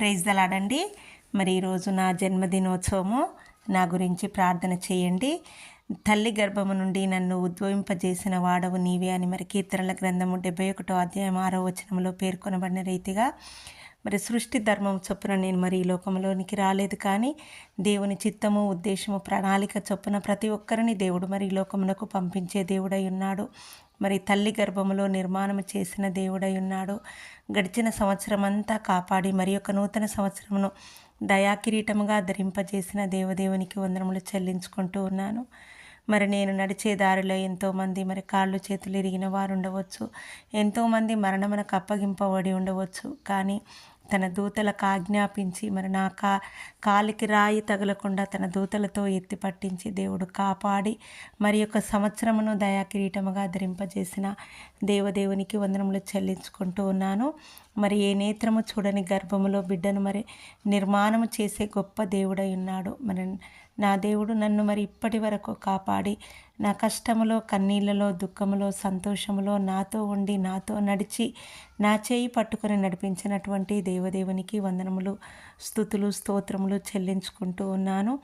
Praise దలాడండి మరి ఈరోజు నా జన్మదినోత్సవము. నా గురించి ప్రార్థన చేయండి. తల్లి గర్భము నుండి నన్ను ఉద్భవింపజేసిన వాడవు నీవే అని మరి కీర్తనల గ్రంథము డెబ్బై ఒకటో అధ్యాయం ఆరో వచనంలో పేర్కొనబడిన రీతిగా మరి సృష్టి ధర్మం చొప్పున నేను మరి ఈ లోకంలోనికి రాలేదు కానీ దేవుని చిత్తము ఉద్దేశము ప్రణాళిక చొప్పున ప్రతి ఒక్కరిని దేవుడు మరి ఈ లోకమునకు పంపించే దేవుడై ఉన్నాడు. మరి తల్లి గర్భములో నిర్మాణం చేసిన దేవుడై ఉన్నాడు. గడిచిన సంవత్సరం అంతా కాపాడి మరి యొక్క నూతన సంవత్సరమును దయాకిరీటముగా ధరింపజేసిన దేవదేవునికి వందనములు చెల్లించుకుంటూ ఉన్నాను. మరి నేను నడిచే దారిలో ఎంతోమంది మరి కాళ్ళు చేతులు ఇరిగిన వారు ఉండవచ్చు. ఎంతోమంది మరణమునకు అప్పగింపబడి ఉండవచ్చు. కానీ తన దూతలకు ఆజ్ఞాపించి మరి నా కా కాలికి రాయి తగలకుండా తన దూతలతో ఎత్తి పట్టించి దేవుడు కాపాడి మరి యొక్క సంవత్సరమును దయాకిరీటముగా ధరింపజేసిన దేవదేవునికి వందనములు చెల్లించుకుంటూ ఉన్నాను. మరి ఏ నేత్రము చూడని గర్భములో బిడ్డను మరి నిర్మాణము చేసే గొప్ప దేవుడై ఉన్నాడు. మరి నా దేవుడు నన్ను మరి ఇప్పటి వరకు కాపాడి నా కష్టములో కన్నీళ్ళలో దుఃఖములో సంతోషములో నాతో ఉండి నాతో నడిచి నా చేయి పట్టుకొని నడిపించినటువంటి దేవదేవునికి వందనములు స్థుతులు స్తోత్రములు చెల్లించుకుంటూ ఉన్నాను.